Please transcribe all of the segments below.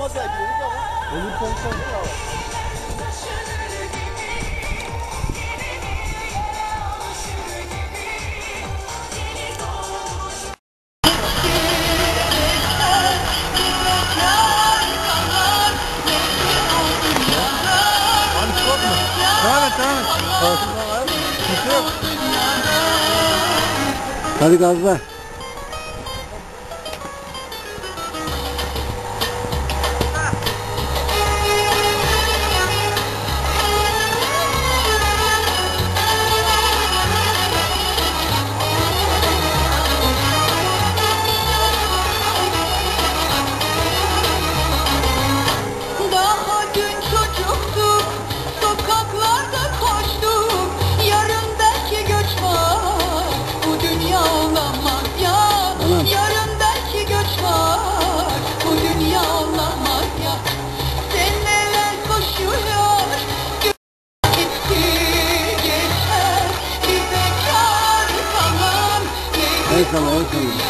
Devam et devam et. Kimse yok. Hadi gazla. 嗯。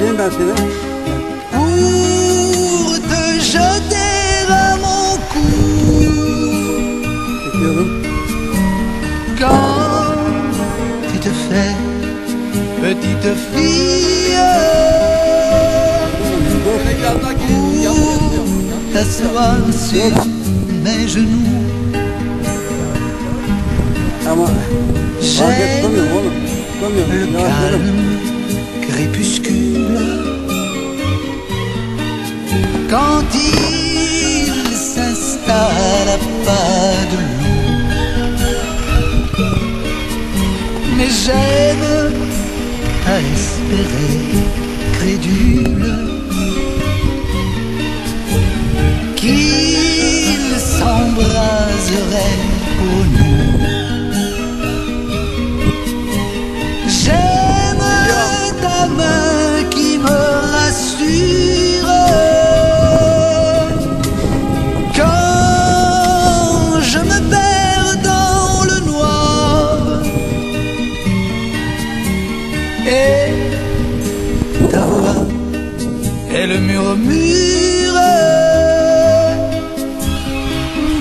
Geçeyim ben seni. pour te jeter à mon cou. Quand tu te fais petite fille. Pour t'asseoir sur mes genoux. J'aime le calme crépuscule quand il s'installe à pas de loup. Mais j'aime à espérer crédule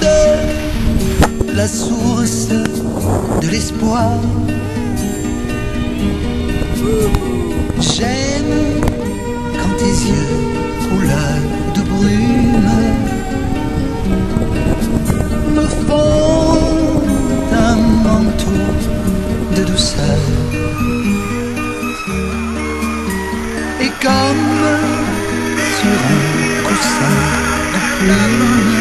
de la source de l'espoir. J'aime quand tes yeux couleur de brume me font un manteau de douceur. Et comme sur un coussin de pluie.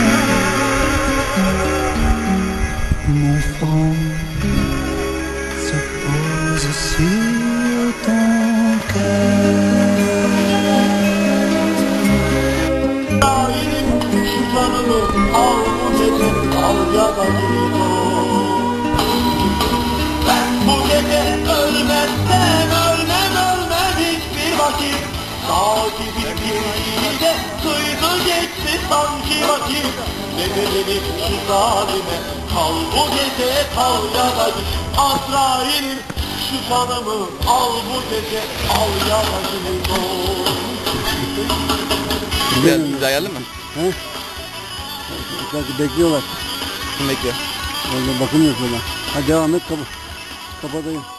Mon front se pose sur ton cœur. Ben bu gece ölmezsen Takibim bir de duydu geçti sanki vakit Ne dedim şu zalime Kal bu gece kal ya da git Azrail'im şu canımı al bu gece al ya da Güzel, güzel geldi mi? He? Belki bekliyorlar. Kim bekliyor? Bakım yapıyorlar. Hadi devam et kapı. Kapatayım.